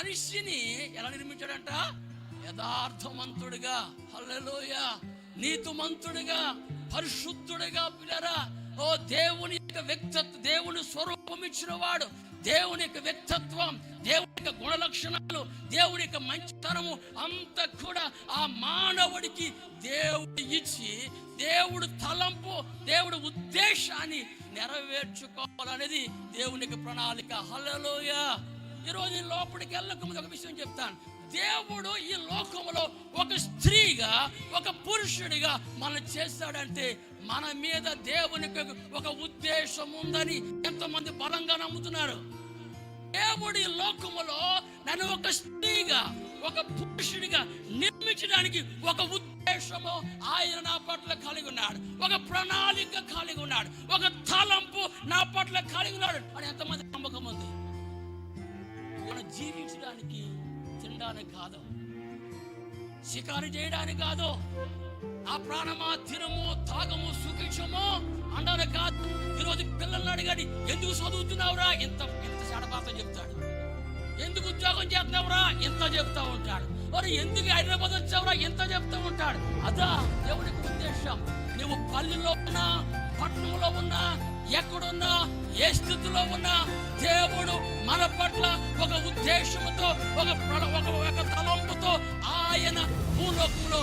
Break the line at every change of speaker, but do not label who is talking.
మనిషిని ఎలా నిర్మించాడంట? యథార్థమంతుడిగా హల్లెలోయ. నీతిమంతుడిగా. పరిశుద్ధుడిగా పిల్లరా. ఓ దేవుని యొక్క వ్యక్తిత్వం దేవుని స్వరూపం ఇచ్చిన వాడు దేవుని యొక్క వ్యక్తిత్వం దేవుని యొక్క గుణ లక్షణాలు దేవుని యొక్క మంచితనము అంతా కూడా ఆ మానవుడికి దేవుడు ఇచ్చి దేవుడు తలంపు దేవుడు ఉద్దేశాన్ని నెరవేర్చుకోవాలనేది దేవుని యొక్క ప్రణాళిక. హల్లెలూయ. ఈరోజు ఈ లోపలికి వెళ్ళక ముందు ఒక విషయం చెప్తాను. దేవుడు ఈ లోకంలో ఒక స్త్రీగా ఒక పురుషుడిగా మనం చేస్తాడంటే మన మీద దేవునికి ఒక ఉద్దేశం ఉందని ఎంతమంది బలంగా నమ్ముతున్నారు. దేవుడు ఈ లోకములో నన్ను ఒక స్త్రీగా ఒక పురుషుడిగా నిర్మించడానికి ఒక ఉద్దేశము ఆయన నా పట్ల కలిగి ఉన్నాడు. ఒక ప్రణాళిక కలిగి ఉన్నాడు. ఒక తలంపు నా పట్ల కలిగి ఉన్నాడు అని ఎంతమంది నమ్మకం ఉంది. జీవించడానికి తినడానికి కాదు. షికారు చేయడానికి కాదు. ఆ ప్రాణమా తినము తాగము సుఖించము అనడానికి కాదు. ఈరోజు పిల్లల్ని అడిగాడు ఎందుకు చదువుతున్నావురా? ఇంత ఇంత చెడపాతం చెప్తాడు. ఎందుకు ఉద్యోగం చేస్తున్నావురా? ఇంత చెప్తా ఉంటాడు. మరి ఎందుకు హైదరాబాద్ వచ్చావురా? ఇంత చెప్తా ఉంటాడు. అదా దేవునికి ఉద్దేశం. నువ్వు పల్లెల్లో ఉన్నా పట్టణంలో ఉన్నా ఎక్కడున్నా ఏ స్థితిలో ఉన్నా దేవుడు మన పట్ల ఒక ఉద్దేశంతో ఒక ఒక ఒక తలంపుతో ఆయన భూలోకంలో